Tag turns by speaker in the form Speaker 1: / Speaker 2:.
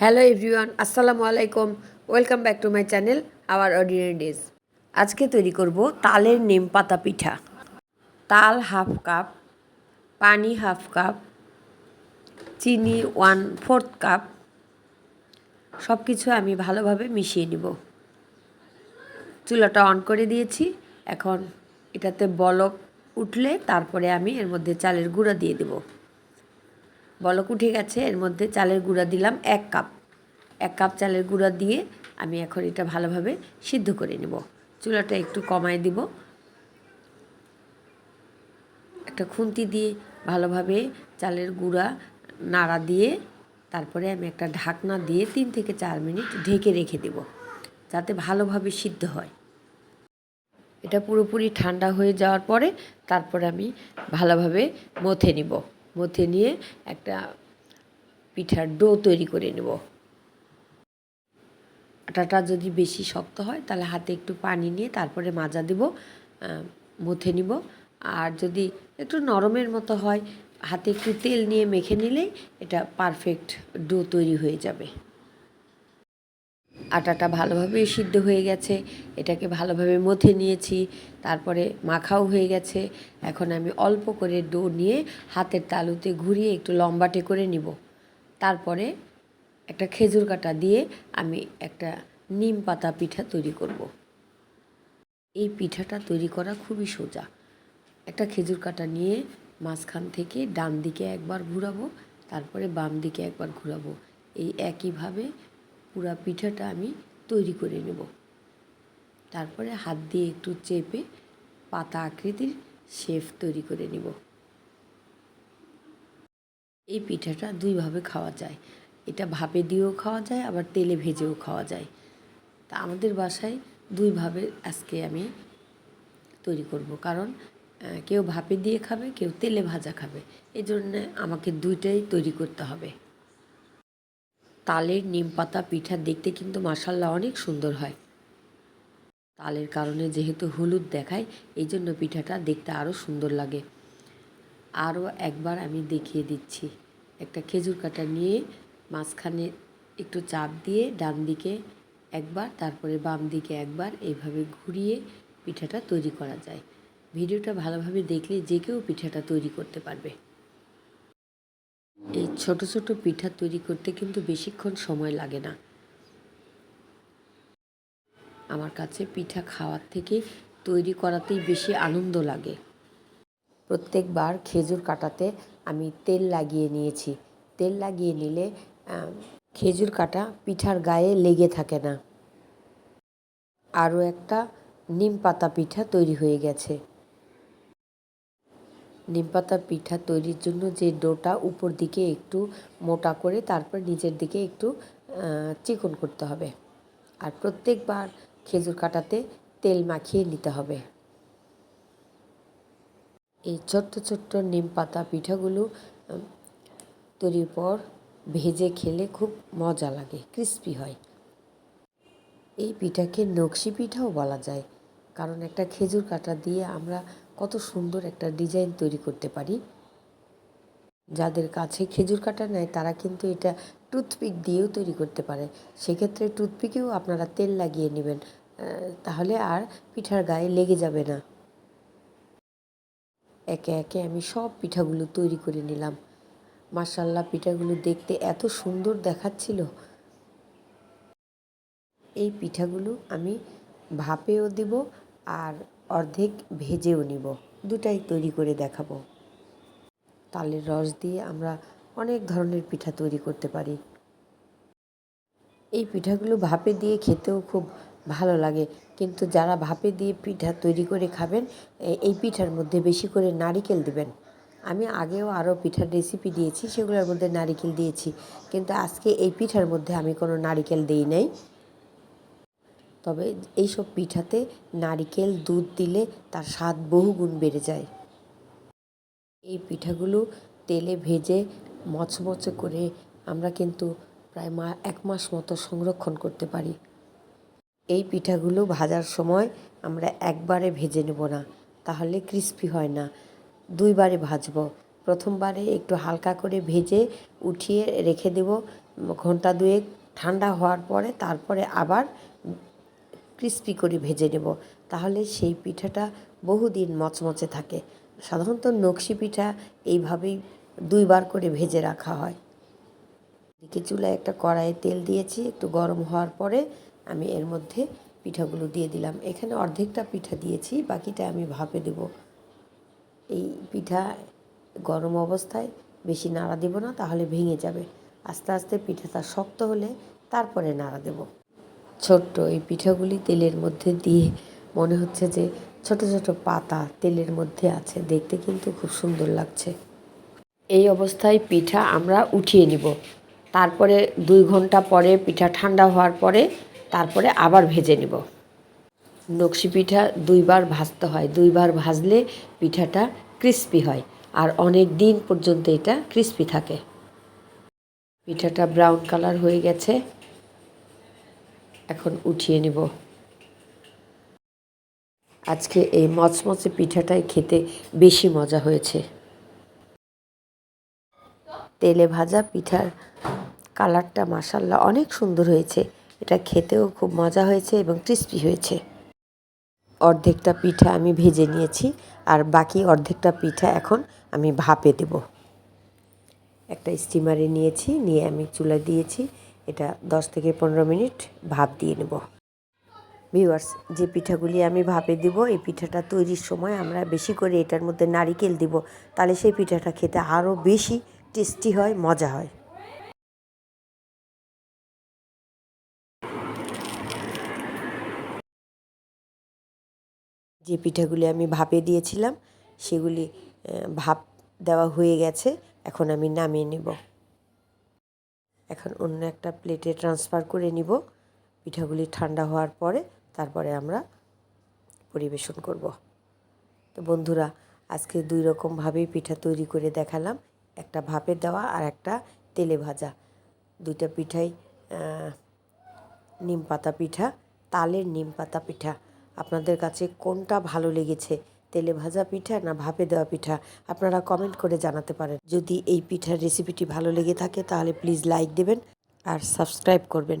Speaker 1: Hello everyone, আসসালামু আলাইকুম। Welcome back to my channel, our ordinary days. আজকে তৈরি করব তালের নিম পাতা পিঠা। তাল হাফ কাপ, পানি হাফ কাপ, চিনি ওয়ান ফোর্থ কাপ সব কিছু আমি ভালোভাবে মিশিয়ে নিব। চুলাটা অন করে দিয়েছি। এখন এটাতে বলক উঠলে তারপরে আমি এর মধ্যে চালের গুঁড়া দিয়ে দেবো। বলক উঠে গেছে, এর মধ্যে চালের গুঁড়া দিলাম এক কাপ। এক কাপ চালের গুঁড়া দিয়ে আমি এখন এটা ভালোভাবে সিদ্ধ করে নেব। চুলাটা একটু কমায় দিব। একটা খুন্তি দিয়ে ভালোভাবে চালের গুঁড়া নাড়া দিয়ে তারপরে আমি একটা ঢাকনা দিয়ে তিন থেকে চার মিনিট ঢেকে রেখে দেব, যাতে ভালোভাবে সিদ্ধ হয়। এটা পুরোপুরি ঠান্ডা হয়ে যাওয়ার পরে তারপরে আমি ভালোভাবে মথে নিব। মথে নিয়ে একটা পিঠার ডো তৈরি করে নেব। আটাটা যদি বেশি শক্ত হয়, তাহলে হাতে একটু পানি নিয়ে তারপরে মাজা দেব মথে নিব। আর যদি একটু নরমের মতো হয়, হাতে একটু তেল নিয়ে মেখে নিলেই এটা পারফেক্ট ডো তৈরি হয়ে যাবে। আটাটা ভালোভাবে সিদ্ধ হয়ে গেছে, এটাকে ভালোভাবে মথে নিয়েছি, তারপরে মাখাও হয়ে গেছে। এখন আমি অল্প করে ডো নিয়ে হাতের তালুতে ঘুরিয়ে একটু লম্বাটে করে নিব। তারপরে একটা খেজুর কাটা দিয়ে আমি একটা নিম পাতা পিঠা তৈরি করব। এই পিঠাটা তৈরি করা খুবই সোজা। একটা খেজুর কাটা নিয়ে মাঝখান থেকে ডান দিকে একবার ঘুরাবো, তারপরে বাম দিকে একবার ঘুরাবো। এই একইভাবে পুরা পিঠাটা আমি তৈরি করে নেব। তারপরে হাত দিয়ে একটু চেপে পাতা আকৃতির শেফ তৈরি করে নেব। এই পিঠাটা দুইভাবে খাওয়া যায়। এটা ভাপে দিয়েও খাওয়া যায়, আবার তেলে ভেজেও খাওয়া যায়। তা আমাদের বাসায় দুইভাবে আজকে আমি তৈরি করব। কারণ কেউ ভাপে দিয়ে খাবে, কেউ তেলে ভাজা খাবে। এই জন্যে আমাকে দুইটাই তৈরি করতে হবে। তালের নিম পাতা পিঠা দেখতে কিন্তু মাসাল্লাহ অনেক সুন্দর হয়। তালের কারণে যেহেতু হলুদ দেখায় এই জন্য পিঠাটা দেখতে আরও সুন্দর লাগে। আরও একবার আমি দেখিয়ে দিচ্ছি। একটা খেজুর কাটা নিয়ে মাঝখানে একটু চাপ দিয়ে ডান দিকে একবার, তারপরে বাম দিকে একবার এইভাবে ঘুরিয়ে পিঠাটা তৈরি করা যায়। ভিডিওটা ভালোভাবে দেখলে যে কেউ পিঠাটা তৈরি করতে পারবে। এই ছোট ছোট পিঠা তৈরি করতে কিন্তু বেশিক্ষণ সময় লাগে না। আমার কাছে পিঠা খাওয়ার থেকে তৈরি করাতেই বেশি আনন্দ লাগে। প্রত্যেকবার খেজুর কাটাতে আমি তেল লাগিয়ে নিয়েছি। তেল লাগিয়ে নিলে খেজুর কাটা পিঠার গায়ে লেগে থাকে না। আরও একটা নিম পাতা পিঠা তৈরি হয়ে গেছে। নিমপাতা পিঠা তৈরির জন্য যে ডোটা উপর দিকে একটু মোটা করে তারপর নিচের দিকে একটু চিকন করতে হবে। আর প্রত্যেকবার খেজুর কাটাতে তেল মাখিয়ে নিতে হবে। এই ছোট্ট ছোট্ট নিম পাতা পিঠাগুলো তৈরির পর ভেজে খেলে খুব মজা লাগে, ক্রিস্পি হয়। এই পিঠাকে নকশি পিঠাও বলা যায়। কারণ একটা খেজুর কাটা দিয়ে আমরা কত সুন্দর একটা ডিজাইন তৈরি করতে পারি। যাদের কাছে খেজুর কাটা নেয় তারা কিন্তু এটা টুথপিক দিয়েও তৈরি করতে পারে। সেক্ষেত্রে টুথপিকেও আপনারা তেল লাগিয়ে নেবেন তাহলে আর পিঠার গায়ে লেগে যাবে না। একে একে আমি সব পিঠাগুলো তৈরি করে নিলাম। মাসাল্লাহ পিঠাগুলো দেখতে এত সুন্দর দেখাচ্ছিল। এই পিঠাগুলো আমি ভাপেও দিব আর অর্ধেক ভেজেও নিব। দুটাই তৈরি করে দেখাবো। তালের রস দিয়ে আমরা অনেক ধরনের পিঠা তৈরি করতে পারি। এই পিঠাগুলো ভাপে দিয়ে খেতেও খুব ভালো লাগে। কিন্তু যারা ভাপে দিয়ে পিঠা তৈরি করে খাবেন এই পিঠার মধ্যে বেশি করে নারিকেল দিবেন। আমি আগেও আরও পিঠার রেসিপি দিয়েছি, সেগুলোর মধ্যে নারিকেল দিয়েছি। কিন্তু আজকে এই পিঠার মধ্যে আমি কোনো নারিকেল দিই নাই। তবে এইসব পিঠাতে নারিকেল দুধ দিলে তার স্বাদ বহুগুণ বেড়ে যায়। এই পিঠাগুলো তেলে ভেজে মচমচে করে আমরা কিন্তু প্রায় মা, এক মাস মতো সংরক্ষণ করতে পারি। এই পিঠাগুলো ভাজার সময় আমরা একবারে ভেজে নেব না, তাহলে ক্রিস্পি হয় না। দুইবারে ভাজবো। প্রথমবারে একটু হালকা করে ভেজে উঠিয়ে রেখে দেব। ঘণ্টা দুয়েক ঠান্ডা হওয়ার পরে তারপরে আবার ক্রিস্পি করে ভেজে নেব। তাহলে সেই পিঠাটা বহুদিন মচমচে থাকে। সাধারণত নকশি পিঠা এইভাবেই দুইবার করে ভেজে রাখা হয়। এদিকে চুলায় একটা কড়াইয়ে তেল দিয়েছি, একটু গরম হওয়ার পরে আমি এর মধ্যে পিঠাগুলো দিয়ে দিলাম। এখানে অর্ধেকটা পিঠা দিয়েছি, বাকিটা আমি ভাপে দেব। এই পিঠা গরম অবস্থায় বেশি নাড়া দেব না, তাহলে ভেঙে যাবে। আস্তে আস্তে পিঠাটা শক্ত হলে তারপরে নাড়া দেব। ছোট্ট এই পিঠাগুলি তেলের মধ্যে দিয়ে মনে হচ্ছে যে ছোট ছোট পাতা তেলের মধ্যে আছে। দেখতে কিন্তু খুব সুন্দর লাগছে। এই অবস্থায় পিঠা আমরা উঠিয়ে নিব। তারপরে দুই ঘণ্টা পরে পিঠা ঠান্ডা হওয়ার পরে তারপরে আবার ভেজে নিব। নকশি পিঠা দুইবার ভাজতে হয়। দুইবার ভাজলে পিঠাটা ক্রিস্পি হয় আর অনেক দিন পর্যন্ত এটা ক্রিস্পি থাকে। পিঠাটা ব্রাউন কালার হয়ে গেছে। এখন উঠিয়ে নিব। আজকে এই মচমচে পিঠাটাই খেতে বেশি মজা হয়েছে। তেলে ভাজা পিঠার কালারটা মাসাল্লাহ অনেক সুন্দর হয়েছে। এটা খেতেও খুব মজা হয়েছে এবং ক্রিস্পি হয়েছে। অর্ধেকটা পিঠা আমি ভেজে নিয়েছি আর বাকি অর্ধেকটা পিঠা এখন আমি ভাপে দেব। একটা স্টিমারে নিয়েছি, নিয়ে আমি চুলা দিয়েছি। এটা দশ থেকে পনেরো মিনিট ভাপ দিয়ে নেব। ভিউয়ার্স যে পিঠাগুলি আমি ভাপে দিব, এই পিঠাটা তৈরির সময় আমরা বেশি করে এটার মধ্যে নারিকেল দিব, তাহলে সেই পিঠাটা খেতে আরও বেশি টেস্টি হয়, মজা হয়। যে পিঠাগুলি আমি ভাপে দিয়েছিলাম, সেগুলি ভাপ দেওয়া হয়ে গেছে, এখন আমি নামিয়ে নেব। এখন অন্য একটা প্লেটে ট্রান্সফার করে নিব। পিঠাগুলি ঠান্ডা হওয়ার পরে তারপরে আমরা পরিবেশন করব। তো বন্ধুরা, আজকে দুই রকমভাবেই পিঠা তৈরি করে দেখালাম। একটা ভাপে দেওয়া আর একটা তেলে ভাজা। দুইটা পিঠাই নিম পাতা পিঠা, তালের নিম পাতা পিঠা। আপনাদের কাছে কোনটা ভালো লেগেছে? তেলে ভাজা পিঠা না ভাপে দেওয়া পিঠা আপনারা কমেন্ট করে জানাতে পারেন। যদি এই পিঠার রেসিপিটি ভালো লেগে থাকে তাহলে প্লিজ লাইক দেবেন আর সাবস্ক্রাইব করবেন।